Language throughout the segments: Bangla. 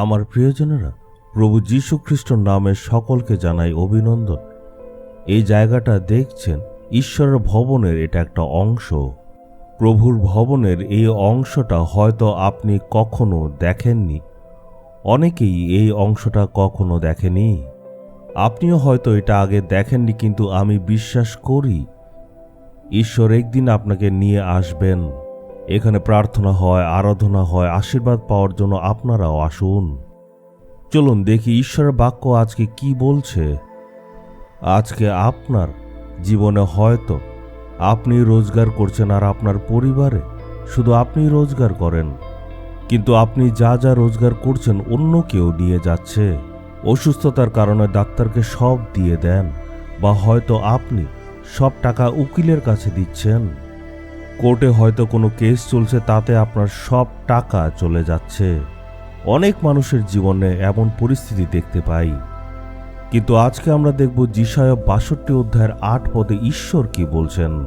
আমার প্রিয়জনেরা প্রভু যীশু খ্রিস্টর নামে সকলকে জানাই অভিনন্দন। এই জায়গাটা দেখছেন, ঈশ্বরের ভবনের এটা একটা অংশ। প্রভুর ভবনের এই অংশটা হয়তো আপনি কখনো দেখেননি। অনেকেই এই অংশটা কখনো দেখেনি। আপনিও হয়তো এটা আগে দেখেননি, কিন্তু আমি বিশ্বাস করি, ঈশ্বর একদিন আপনাকে নিয়ে আসবেন। এখানে প্রার্থনা হয়, আরাধনা হয়, আশীর্বাদ পাওয়ার জন্য আপনারাও আসুন। চলুন দেখি ঈশ্বরের বাক্য আজকে কি বলছে। আজকে আপনার জীবনে হয়তো আপনি রোজগার করছেন আর আপনার পরিবারে শুধু আপনি রোজগার করেন, কিন্তু আপনি যা যা রোজগার করছেন অন্য কেউ নিয়ে যাচ্ছে। অসুস্থতার কারণে ডাক্তারকে সব দিয়ে দেন, বা হয়তো আপনি সব টাকা উকিলের কাছে দিচ্ছেন। কোর্টে হয়তো কোনো কেস চলছে, তাতে আপনার সব টাকা চলে যাচ্ছে। অনেক মানুষের জীবনে এমন পরিস্থিতি দেখতে পাই। কিন্তু আজকে আমরা দেখব যিশায় বাষট্টি অধ্যায়ের আট পদে ঈশ্বর কি বলছেন।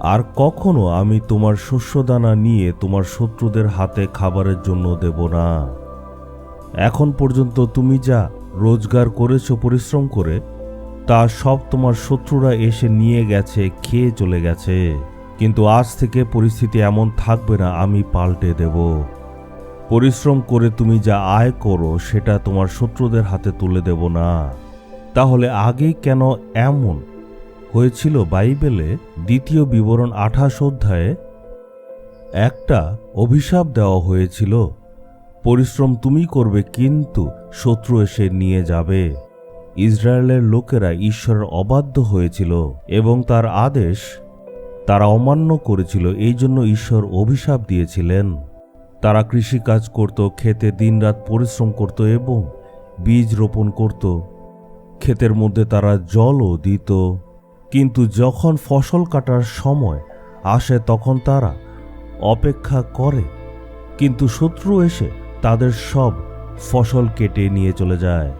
আর কখনো আমি তোমার শস্যদানা নিয়ে তোমার শত্রুদের হাতে খাবারের জন্য দেব না। এখন পর্যন্ত তুমি যা রোজগার করেছ, পরিশ্রম করে, তা সব তোমার শত্রুরা এসে নিয়ে গেছে, খেয়ে চলে গেছে। কিন্তু আজ থেকে পরিস্থিতি এমন থাকবে না, আমি পাল্টে দেব। পরিশ্রম করে তুমি যা আয় করো, সেটা তোমার শত্রুদের হাতে তুলে দেব না। তাহলে আগে কেন এমন? হয়েছিল বাইবেলে দ্বিতীয় বিবরণ আঠাশ অধ্যায়ে একটা অভিশাপ দেওয়া হয়েছিল, পরিশ্রম তুমি করবে, কিন্তু শত্রু এসে নিয়ে যাবে। ইসরায়েলের লোকেরা ঈশ্বরের অবাধ্য হয়েছিল এবং তার আদেশ তারা অমান্য করেছিল, এই জন্য ঈশ্বর অভিশাপ দিয়েছিলেন। তারা কৃষিকাজ করত, খেতে দিনরাত পরিশ্রম করত এবং বীজ রোপণ করত। ক্ষেতের মধ্যে তারা জলও দিত। কিন্তু যখন ফসল কাটার সময় আসে, তখন তারা অপেক্ষা করে। কিন্তু শত্রু এসে তাদের সব ফসল কেটে নিয়ে চলে যায়।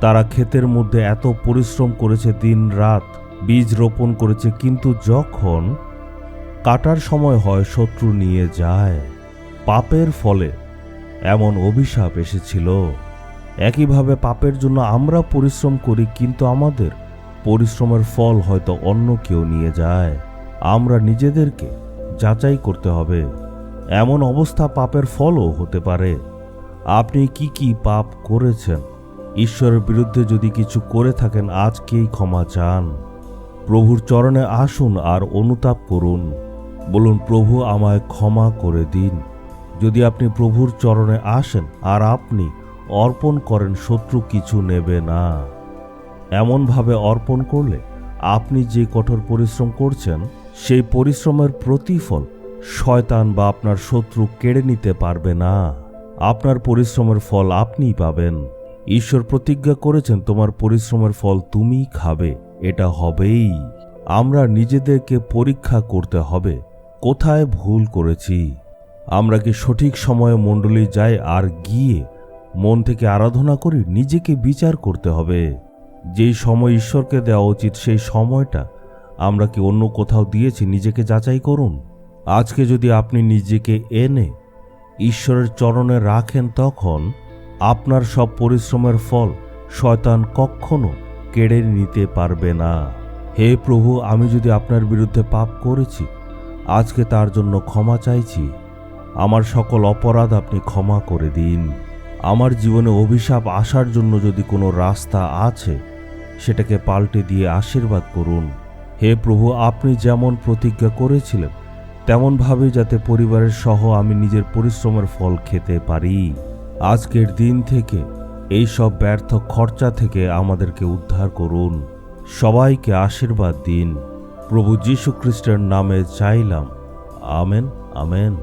তারা ক্ষেতের মধ্যে এত পরিশ্রম করেছে দিন রাত বীজ রোপণ করেছে, কিন্তু যখন কাটার সময় হয়, শত্রু নিয়ে যায়। পাপের ফলে এমন অভিশাপ এসেছিল। একইভাবে পাপের জন্য আমরা পরিশ্রম করি, কিন্তু আমাদের পরিশ্রমের ফল হয়তো অন্য কেউ নিয়ে যায়। আমরা নিজেদেরকে যাচাই করতে হবে। এমন অবস্থা পাপের ফলও হতে পারে। আপনি কি কি পাপ করেছেন? ঈশ্বরের বিরুদ্ধে যদি কিছু করে থাকেন, আজকেই ক্ষমা চান। প্রভুর চরণে আসুন আর অনুতাপ করুন। বলুন, প্রভু আমায় ক্ষমা করে দিন। যদি আপনি প্রভুর চরণে আসেন আর আপনি অর্পণ করেন, শত্রু কিছু নেবে না। এমনভাবে অর্পণ করলে আপনি যে কঠোর পরিশ্রম করছেন, সেই পরিশ্রমের প্রতিফল শয়তান বা আপনার শত্রু কেড়ে নিতে পারবে না। আপনার পরিশ্রমের ফল আপনিই পাবেন। ঈশ্বর প্রতিজ্ঞা করেছেন, তোমার পরিশ্রমের ফল তুমিই খাবে। এটা হবেই। আমরা নিজেদেরকে পরীক্ষা করতে হবে। কোথায় ভুল করেছি? আমরা কি সঠিক সময়ে মণ্ডলী যাই আর গিয়ে মন থেকে আরাধনা করি নিজেকে বিচার করতে হবে? যেই সময় ঈশ্বরকে দেওয়া উচিত, সেই সময়টা আমরা কি অন্য কোথাও দিয়েছি, নিজেকে যাচাই করুন? আজকে যদি আপনি নিজেকে এনে ঈশ্বরের চরণে রাখেন, তখন আপনার সব পরিশ্রমের ফল শয়তান কখনো কেড়ে নিতে পারবে না। হে প্রভু, আমি যদি আপনার বিরুদ্ধে পাপ করেছি, আজকে তার জন্য ক্ষমা চাইছি। আমার সকল অপরাধ আপনি ক্ষমা করে দিন। আমার জীবনে অভিশাপ আসার জন্য যদি কোনো রাস্তা আছে, সেটাকে পাল্টে দিয়ে আশীর্বাদ করুন। হে প্রভু, আপনি যেমন প্রতিজ্ঞা করেছিলেন তেমনভাবে যাতে পরিবারের সহ আমি নিজের পরিশ্রমের ফল খেতে পারি। আজকের দিন থেকে এই সব ব্যর্থ খরচা থেকে আমাদেরকে উদ্ধার করুন। সবাইকে আশীর্বাদ দিন। প্রভু যীশু খ্রিস্টের নামে চাইলাম। Amen amen.